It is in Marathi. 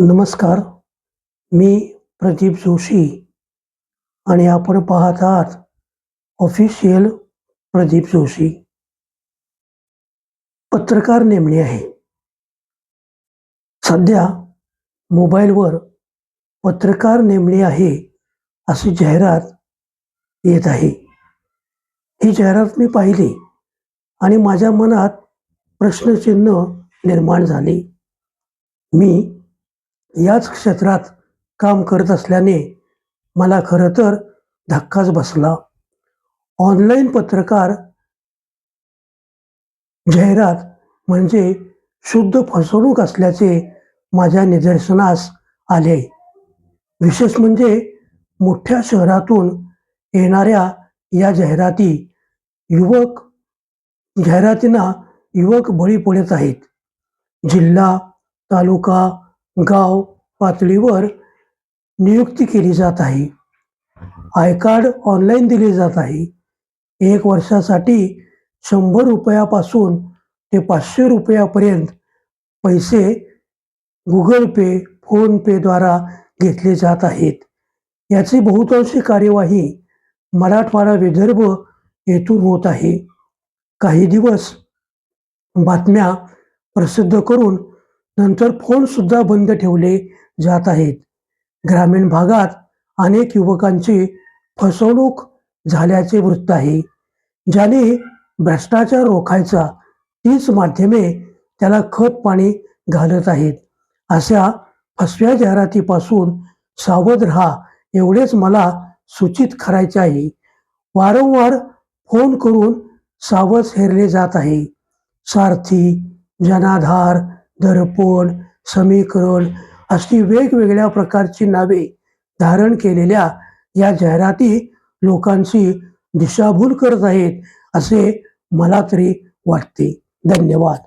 नमस्कार. मी प्रदीप जोशी आणि आपण पाहत आहात ऑफिशियल प्रदीप जोशी. पत्रकार नेमणे आहे. सध्या मोबाईलवर पत्रकार नेमणे आहे अशी जाहिरात येत आहे. ही जाहिरात मी पाहिली आणि माझ्या मनात प्रश्नचिन्ह निर्माण झाले. मी याच क्षेत्रात काम करत असल्याने मला खरं तर धक्काच बसला. ऑनलाईन पत्रकार जाहिरात म्हणजे शुद्ध फसवणूक असल्याचे माझ्या निदर्शनास आले. विशेष म्हणजे मोठ्या शहरातून येणाऱ्या या जाहिराती युवक जाहिरातींना युवक बळी पडत आहेत. जिल्हा तालुका गाव पातळीवर नियुक्ती केली जात आहे. आय कार्ड ऑनलाईन दिले जात आहे. एक वर्षासाठी शंभर रुपयापासून ते पाचशे रुपयापर्यंत पैसे गुगल पे फोनपेद्वारा घेतले जात आहेत. याची बहुतांशी कार्यवाही मराठवाडा विदर्भ येथून होत आहे. काही दिवस बातम्या प्रसिद्ध करून नंतर फोनसुद्धा बंद ठेवले जात आहेत. ग्रामीण भागात अनेक युवकांची फसवणूक झाल्याचे वृत्त आहे. ज्याने भ्रष्टाचार रोखायचा तीच माध्यमे त्याला खत पाणी घालत आहेत. अशा फसव्या जाहिरातीपासून सावध राहा एवढेच मला सूचित करायचे आहे. वारंवार फोन करून सावध हेरले जात आहे. सारथी जनाधार दर्पण समीकरण अशी वेगवेगळ्या प्रकारची नावे धारण केलेल्या या जाहिराती लोकांची दिशाभूल करत आहेत असे मला तरी वाटते. धन्यवाद.